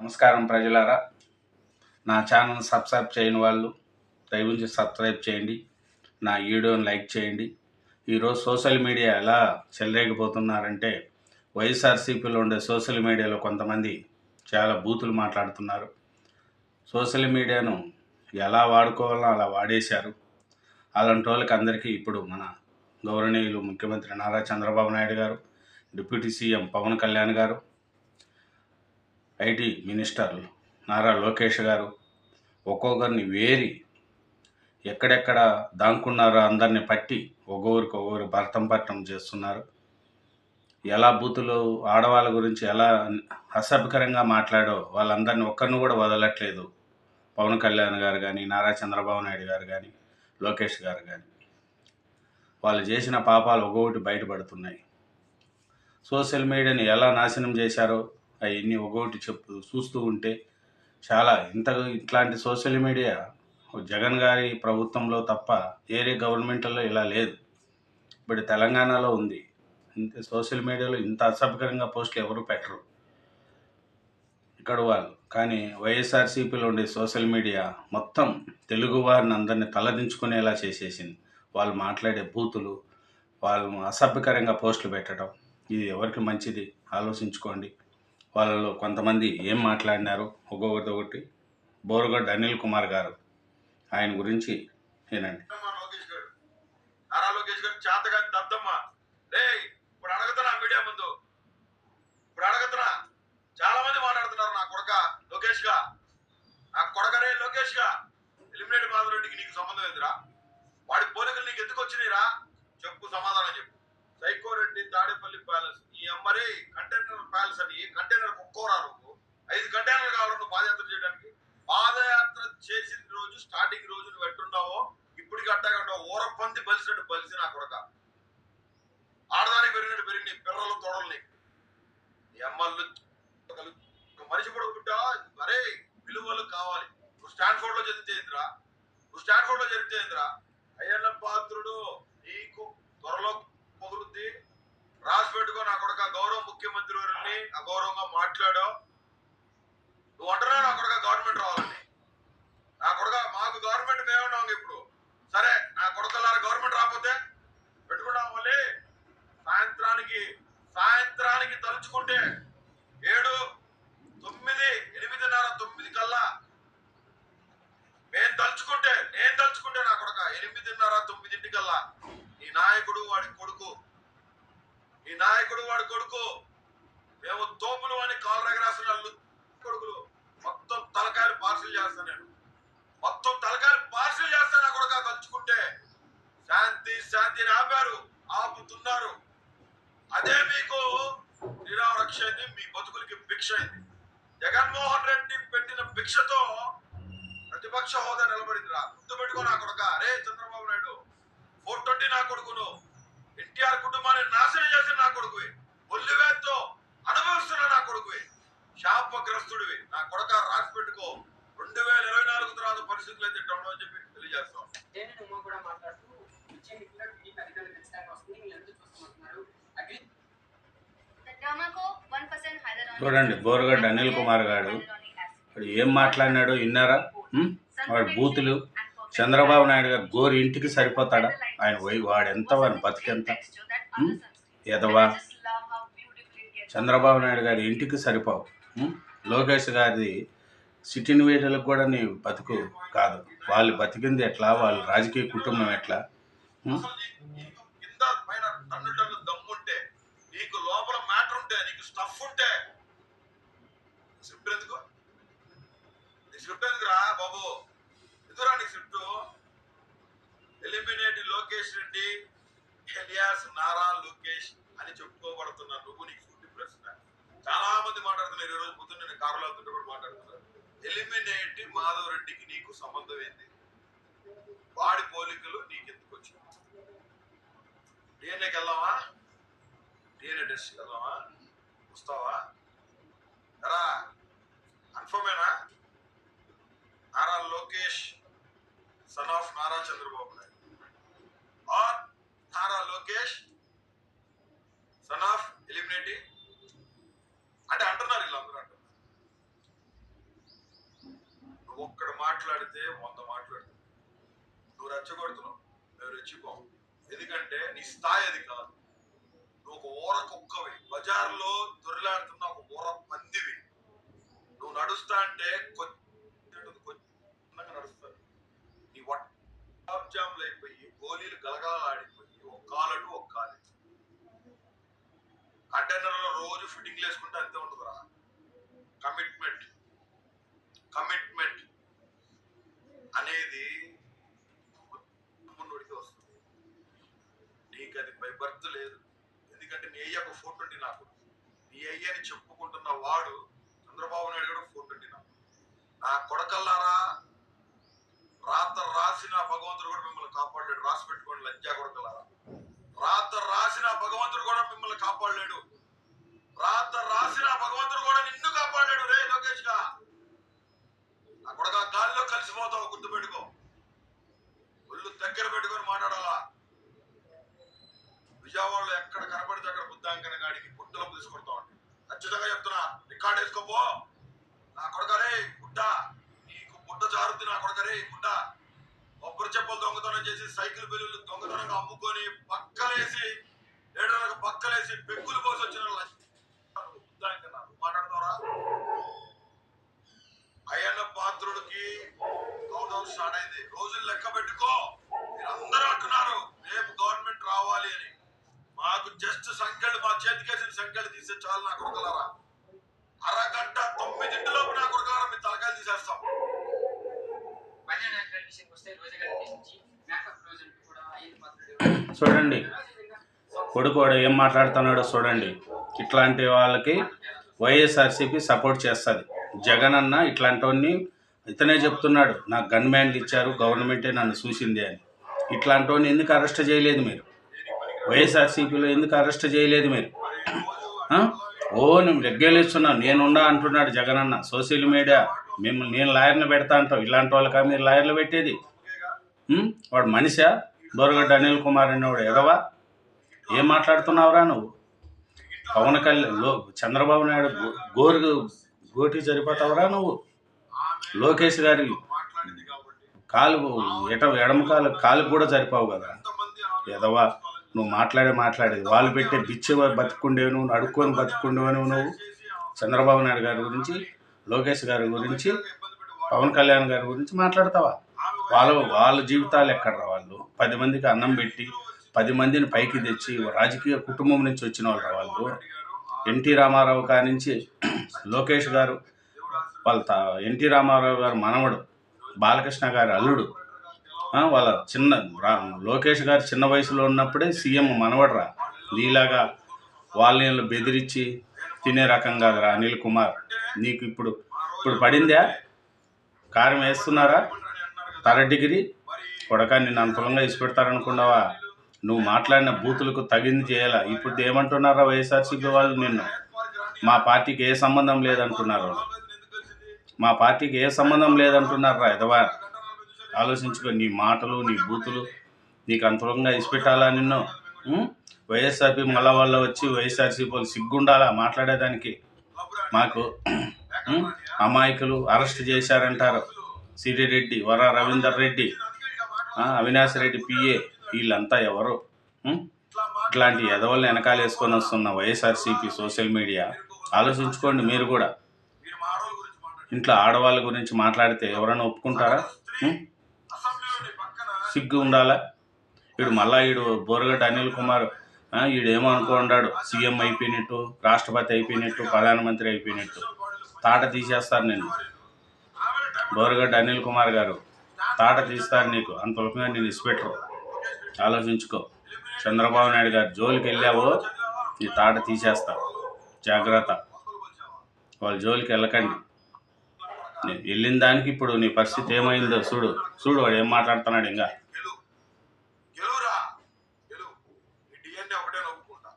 నమస్కారం ప్రజలారా. నా ఛానల్ సబ్స్క్రైబ్ చేయని వాళ్ళు దయవుంచి సబ్స్క్రైబ్ చేయండి. నా వీడియోని లైక్ చేయండి. ఈరోజు సోషల్ మీడియా ఎలా చెలరేగిపోతున్నారంటే వైఎస్ఆర్సీపీలో ఉండే సోషల్ మీడియాలో కొంతమంది చాలా బూతులు మాట్లాడుతున్నారు. సోషల్ మీడియాను ఎలా వాడుకోవాలో అలా వాడేశారు. అలాంటి వాళ్ళకి అందరికీ ఇప్పుడు మన గౌరవనీయులు ముఖ్యమంత్రి నారా చంద్రబాబు నాయుడు గారు డిప్యూటీ సీఎం పవన్ కళ్యాణ్ గారు ఐటీ మినిస్టర్ నారా లోకేష్ గారు ఒక్కొక్కరిని వేరి ఎక్కడెక్కడ దాంకున్నారో అందరిని పట్టి ఒక్కొక్కరికి ఒక్కొక్కరు భర్తం పట్టం చేస్తున్నారు. ఎలా బూతులు ఆడవాళ్ళ గురించి ఎలా అసభ్యకరంగా మాట్లాడో వాళ్ళందరిని ఒక్కరిని కూడా వదలట్లేదు. పవన్ కళ్యాణ్ గారు కానీ నారా చంద్రబాబు నాయుడు గారు కానీ లోకేష్ గారు కానీ వాళ్ళు చేసిన పాపాలు ఒక్కొక్కటి బయటపడుతున్నాయి. సోషల్ మీడియాని ఎలా నాశనం చేశారో అవన్నీ ఒక్కొక్కటి చెప్పు చూస్తూ ఉంటే చాలా ఇంత ఇట్లాంటి సోషల్ మీడియా జగన్ గారి ప్రభుత్వంలో తప్ప ఏరే గవర్నమెంట్లో ఇలా లేదు. ఇప్పుడు తెలంగాణలో ఉంది. ఇంత సోషల్ మీడియాలో ఇంత అసభ్యకరంగా పోస్టులు ఎవరు పెట్టరు. ఇక్కడ వాళ్ళు. కానీ వైఎస్ఆర్సీపీలో ఉండే సోషల్ మీడియా మొత్తం తెలుగు వారిని అందరినీ తలదించుకునేలా చేసేసింది. వాళ్ళు మాట్లాడే బూతులు వాళ్ళు అసభ్యకరంగా పోస్టులు పెట్టడం. ఇది ఎవరికి మంచిది? ఆలోచించుకోండి. వాళ్ళలో కొంతమంది ఏం మాట్లాడినారు ఒక్కొక్కటి ఒకటి. బోరుగడ్డ అనిల్ కుమార్ గారు. ఆయన గురించి ఏనండి నారా లోకేష్ గారు దద్దమ్మ లే ఇప్పుడు అడగతున్నా మీడియా ముందు ఇప్పుడు అడగతున్నా చాలా మంది మాట్లాడుతున్నారు నా కొడక లోకేష్గా నా కొడకరే లోకేష్గా ఎలిమినేట్ మాధవరెడ్డికి నీకు సంబంధం ఏందిరా వాడి పోలికలు నీకు ఎందుకు వచ్చినాయిరా చెప్పు సమాధానం చెప్పు సైకోరెడ్డి తాడేపల్లి ప్యాలెస్ ఈ అమ్మరి కంటైనర్ ప్యాలెస్ అని కంటైనర్ ఒక్కోరా నువ్వు ఐదు కంటైనర్ కావాలి నువ్వు పాదయాత్ర చేయడానికి పాదయాత్ర చేసిన రోజు స్టార్టింగ్ రోజు నువ్వు ఎట్టున్నావో ఇప్పటికి అట్టగా ఊర పంది బలిసినట్టు బలిసి నా కొడక ఆడదానికి పెరిగినట్టు పెరిగి నీ పిల్లలు తొడలు నీకు నీ అమ్మలు ఒక మనిషి పడుకుంటా మరే విలువలు కావాలి నువ్వు స్టాన్ఫోర్డ్లో చదివితే ఏందిరా నువ్వు స్టాన్ఫోర్డ్లో చదివితే అయ్యన్న పాత్రుడు నీకు త్వరలో పొగురుద్ది రాసి పెట్టుకో నా కొడక గౌరవ ముఖ్యమంత్రి వారిని అగౌరవంగా మాట్లాడావు నువ్వు అంటున్నావు నా కొడక గవర్నమెంట్ రావాలని నా కొడక మాకు గవర్నమెంట్ మేమున్నాం ఇప్పుడు సరే నా కొడకలారా గవర్నమెంట్ రాకపోతే పెట్టుకున్నాం మళ్ళీ సాయంత్రానికి సాయంత్రానికి తలుచుకుంటే ఏడు తొమ్మిది ఎనిమిదిన్నర తొమ్మిది కల్లా నేను తలుచుకుంటే నేను తలుచుకుంటే నా కొడక ఎనిమిదిన్నర తొమ్మిదింటికల్లా ఈ నాయకుడు వాడి కొడుకు ఈ నాయకుడు వాడి కొడుకు మేము తోపులు అని కాలు రగరాసిన కొడుకులు మొత్తం తలకాయలు పార్సిల్ చేస్తాను నేను మొత్తం తలకాయలు పార్సిల్ చేస్తాను నా కొడుక తలుచుకుంటే శాంతి శాంతిని ఆపారు పొందుతున్నారు అదే మీకు నిరారక్ష అయింది మీ బతుకులకి భిక్ష అయింది. జగన్మోహన్ రెడ్డి పెట్టిన భిక్షతో ప్రతిపక్ష హోదా నిలబడింది రా. ముందు గుర్తుపెట్టుకో నా కొడుక. అరే చంద్రబాబు నాయుడు ఫోర్ ట్వంటీ నా కొడుకును ఎన్టీఆర్ కుటుంబాన్ని నాశనం చేసిన నా కొడుకు. చూడండి, బోరగడ్డ అనిల్ కుమార్ గారు వాడు ఏం మాట్లాడినాడు విన్నారా? వాడు బూతులు. చంద్రబాబు నాయుడు గారు గోరు ఇంటికి సరిపోతాడా? ఆయన పోయి వాడు ఎంత బతికెంత? ఎదవా? చంద్రబాబు నాయుడు గారి ఇంటికి సరిపోవు. లోకేష్ గారిది సిటీని వేటలకు కూడా నీ బతుకు కాదు. వాళ్ళు బతికింది ఎట్లా? వాళ్ళ రాజకీయ కుటుంబం ఎట్లా? నీకు లోపల మ్యాటర్ ఉంటే నీకు స్టఫ్ ఉంటే స్క్రిప్ట్ ఎందుకు నీ స్క్రిప్ట్ ఎందుకురా బాబు? ఎందుకురా నీ script? Eliminate Lokesh Reddy alias Nara Lokesh అని చెప్పుకోబడుతున్న నువ్వు నీకు సూటి ప్రశ్న. చాలా మంది మాట్లాడుతున్నారు ఈరోజు రోజు పొద్దున్న నేను కారులో వెళ్తుంటే కూడా మాట్లాడుతున్నారు. ఎలిమినేట్ మాధవ్ రెడ్డికి నీకు సంబంధం ఏంది? వాడి పోలికలు నీకెందుకు వచ్చింది డిఎన్ఏకి వెళ్దామా? డిఎన్ఏ టెస్ట్కి వెళ్దామా? వస్తావా? రా. కన్ఫర్మేనా? Nara Lokesh son of Nara Chandrababu Naidu. Or Nara Lokesh son of eliminating అంటే అంటున్నారు వీళ్ళందరూ అంటున్నారు. ఒక్కడు మాట్లాడితే వంద మాట్లాడుతుంది నువ్వు రెచ్చగొడుతున్నావు మేము రెచ్చిపోం ఎందుకంటే నీ స్థాయి అది కాదు. నువ్వు ఒక ఊర కుక్కవి. బజార్లో దొరిలాడుతున్న ఒక ఊర పందివి. నడుస్తా అంటే కొంచెం నడుస్తారు. నీ వాప్ జామ్లు అయిపోయి గోళీలు గలగలలాడిపోయి ఒక కాలటు ఒక కాలు కంటైనర్లో రోజు ఫిట్టింగ్ వేసుకుంటే అంతే ఉంటుందిరా. కమిట్మెంట్ కమిట్మెంట్ అనేది ముందుడికి వస్తుంది. నీకు అది బై బర్త్ లేదు. ఎందుకంటే నీ అయ్య ఒక ఫోటో ఉంది నాకు. నీ అయ్యని చెప్పుకుంటున్న వాడు చంద్రబాబు నాయుడు నా కొడకల్లారా రాత రాసిన భగవంతుడు కూడా మిమ్మల్ని కాపాడలేడు. రాసి పెట్టుకోండి లంజా కొడకల్లారా. రాత రాసిన భగవంతుడు కూడా మిమ్మల్ని కాపాడలేడు. రాత రాసిన భగవంతుడు కూడా నిన్ను కాపాడాడు రే లోకేష్గా. నా కొడక గాలిలో కలిసిపోతావు గుర్తు పెట్టుకో. ఒళ్ళు దగ్గర పెట్టుకొని మాట్లాడాలా? విజయవాడలో ఎక్కడ కనపడితే అక్కడ బుద్ధాంకన గాడికి పుట్టలో తీసుకొడతా ఉంటా ఖచ్చితంగా చెప్తున్నా. రికార్డ్ వేసుకోపో నా కొడకరే గుడ్డ నీకు బుడ్డ జారుద్ది నా కొడకరే గుడ్డ కొబ్బరి చెప్పులు దొంగతనం చేసి సైకిల్ బిల్లులు దొంగతనంగా అమ్ముకొని పక్కలేసి ఏడలకు పక్కలేసి పెక్కులు పోసి వచ్చిన మాట్లాడతారా అయ్యన్న పాత్రుడికి స్టార్ట్ అయింది. రోజులు లెక్క పెట్టుకో. మీరందరూ అంటున్నారు రేపు గవర్నమెంట్ రావాలి అని. మాకు జస్ట్ సంఖ్యలు మా చేతికేసిన సంఖ్యలు తీసే చాలు నా కొడుకలారా. చూడండి. కొడుకు ఏం మాట్లాడుతున్నాడో చూడండి. ఇట్లాంటి వాళ్ళకి వైఎస్ఆర్సీపీ సపోర్ట్ చేస్తుంది. జగన్ అన్న ఇట్లాంటివన్నీ ఇతనే చెప్తున్నాడు. నాకు గన్ మ్యాన్లు ఇచ్చారు గవర్నమెంటే నన్ను చూసింది అని. ఇట్లాంటి ఎందుకు అరెస్ట్ చేయలేదు మీరు? వైఎస్ఆర్సీపీలో ఎందుకు అరెస్ట్ చేయలేదు మీరు? ఓ నేను లెగ్గేలేస్తున్నాను నేనున్నా అంటున్నాడు జగన్ అన్న సోషల్ మీడియా మిమ్మల్ని నేను లాయర్ని పెడతా అంటావు. ఇలాంటి వాళ్ళకా మీరు లాయర్లు పెట్టేది. వాడు మనిషా? బోరగడ్డ అనిల్ కుమార్ అనేవాడు ఎదవా? ఏం మాట్లాడుతున్నావురా నువ్వు? పవన్ కళ్యాణ్లో చంద్రబాబు నాయుడు గోరు గోటి సరిపోతావురా నువ్వు? లోకేష్ గారి కాలు ఎట ఎడమ కాలు కాలు కూడా సరిపోవు కదా. ఎదవా? నువ్వు మాట్లాడే మాట్లాడేది. వాళ్ళు పెట్టే బిచ్చి బతుకుండేవి నువ్వు అడుక్కొని నువ్వు నువ్వు. చంద్రబాబు నాయుడు గారి గురించి లోకేష్ గారి గురించి పవన్ కళ్యాణ్ గారి గురించి మాట్లాడతావా? వాళ్ళ వాళ్ళ జీవితాలు ఎక్కడరా వాళ్ళు? పది మందికి అన్నం పెట్టి పది మందిని పైకి తెచ్చి రాజకీయ కుటుంబం నుంచి వచ్చిన వాళ్ళు వాళ్ళు? ఎన్టీ రామారావు గారి నుంచి లోకేష్ గారు వాళ్ళ తా ఎన్టీ రామారావు గారు మనవడు బాలకృష్ణ గారి అల్లుడు వాళ్ళ చిన్న రా- లోకేష్ గారు చిన్న వయసులో ఉన్నప్పుడే సీఎం మనవడరా. నీలాగా వాళ్ళని బెదిరించి తినే రకం కాదురా అనిల్ కుమార్. నీకు ఇప్పుడు ఇప్పుడు పడిందా? కారం వేస్తున్నారా? థర్డ్ డిగ్రీ కొడక నిన్ను అనుకూలంగా ఇసిపెడతారనుకున్నావా? నువ్వు మాట్లాడిన బూతులకు తగింది చేయాలా. ఇప్పుడు ఏమంటున్నారా వైఎస్ఆర్సీపీ వాళ్ళు నిన్ను? మా పార్టీకి ఏ సంబంధం లేదంటున్నారు? మా పార్టీకి ఏ సంబంధం లేదంటున్నారా ఎదవా ఆలోచించుకో నీ మాటలు నీ బూతులు నీకు అంతరంగా ఇసిపెట్టాలా నిన్ను? వైఎస్ఆర్పీ మళ్ళా వాళ్ళ వచ్చి వైఎస్ఆర్సీపీ వాళ్ళు సిగ్గుండాలా మాట్లాడేదానికి? మాకు అమాయకులు అరెస్ట్ చేశారంటారు. సిరిరెడ్డి వర రవీందర్ రెడ్డి అవినాష్ రెడ్డి పిఏ వీళ్ళంతా ఎవరు? ఇట్లాంటి ఎదవల్ని వెనకాల వేసుకొని వస్తున్న వైఎస్ఆర్సీపీ సోషల్ మీడియా ఆలోచించుకోండి మీరు కూడా. ఇంట్లో ఆడవాళ్ళ గురించి మాట్లాడితే ఎవరైనా ఒప్పుకుంటారా? సిగ్గు ఉండాలా వీడు మళ్ళా వీడు బోరగడ్డ అనిల్ కుమార్ వీడేమో అనుకుంటాడు సీఎం అయిపోయినట్టు రాష్ట్రపతి అయిపోయినట్టు ప్రధానమంత్రి అయిపోయినట్టు. తాట తీసేస్తారు నేను బోరగడ్డ అనిల్ కుమార్ గారు తాట తీస్తారు నీకు. అంత ఉలకంగా నేను ఇసిపెట్టరు. ఆలోచించుకో. చంద్రబాబు నాయుడు గారు జోలికి వెళ్ళావో నీ తాట తీసేస్తావు జాగ్రత్త. వాళ్ళ జోలికి వెళ్ళకండి. వెళ్ళిన దానికి ఇప్పుడు నీ పరిస్థితి ఏమైందో చూడు. చూడు వాడు ఏం మాట్లాడుతున్నాడు ఇంకా గెలు గెలువురా గెలు నీ డిఎన్ఏ ఒకటే నవ్వుకుంటా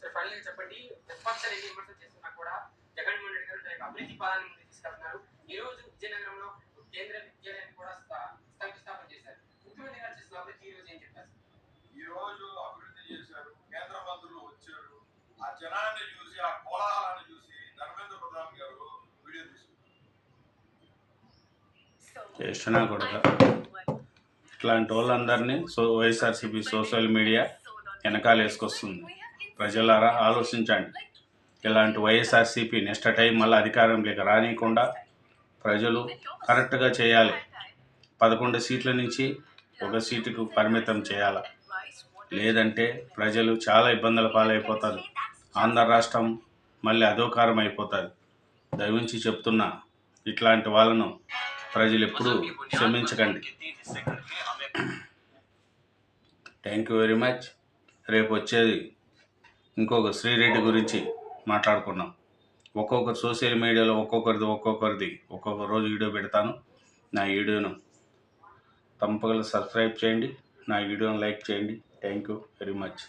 సార్ ఫైనల్ చెప్పండి ప్రతిపక్షాలు ఎన్ని విమర్శలు చేస్తున్నా కూడా జగన్మోహన్ రెడ్డి గారు తన యొక్క అభివృద్ధి పదాన్ని ముందుకు తీసుకెళ్తున్నారు ఈ రోజు విజయనగరంలో కేంద్ర విద్యాలయాన్ని కూడా స్థా- శంకుస్థాపన చేశారు. ముఖ్యమంత్రి గారు చేసిన అభివృద్ధి ఈ రోజు ఏం చెప్పారు? ఈ రోజు అభివృద్ధి చేశారు. కేంద్ర మంత్రులు వచ్చారు. ఆ జనాన్ని చూసి ఆ కోలాహలాన్ని చూసి ధర్మేంద్ర ప్రధాన్ గారు వీడియో తీసుకున్నారు ఇట్లాంటి వాళ్ళందరినీ సో వైఎస్ఆర్సీపీ సోషల్ మీడియా వెనకాల వేసుకొస్తుంది ప్రజలారా ఆలోచించండి. ఇలాంటి వైఎస్ఆర్సీపీ నెక్స్ట్ టైం మళ్ళీ అధికారంలోకి రానియకుండా ప్రజలు కరెక్ట్గా చేయాలి. పదకొండు సీట్ల నుంచి ఒక సీటుకు పరిమితం చేయాలి? లేదంటే ప్రజలు చాలా ఇబ్బందుల పాలైపోతారు. ఆంధ్ర రాష్ట్రం మళ్ళీ అధోకారం అయిపోతుంది. దయవుంచి చెప్తున్నా ఇట్లాంటి వాళ్ళను ప్రజలు ఎప్పుడూ క్షమించకండి. థ్యాంక్ యూ వెరీ మచ్ రేపు వచ్చేది ఇంకొక శ్రీరెడ్డి గురించి మాట్లాడుకున్నాం. ఒక్కొక్క సోషల్ మీడియాలో ఒక్కొక్కరిది ఒక్కొక్కరిది. ఒక్కొక్క రోజు వీడియో పెడతాను. నా వీడియోను తప్పకుండా సబ్స్క్రైబ్ చేయండి. నా వీడియోను లైక్ చేయండి. Thank you very much.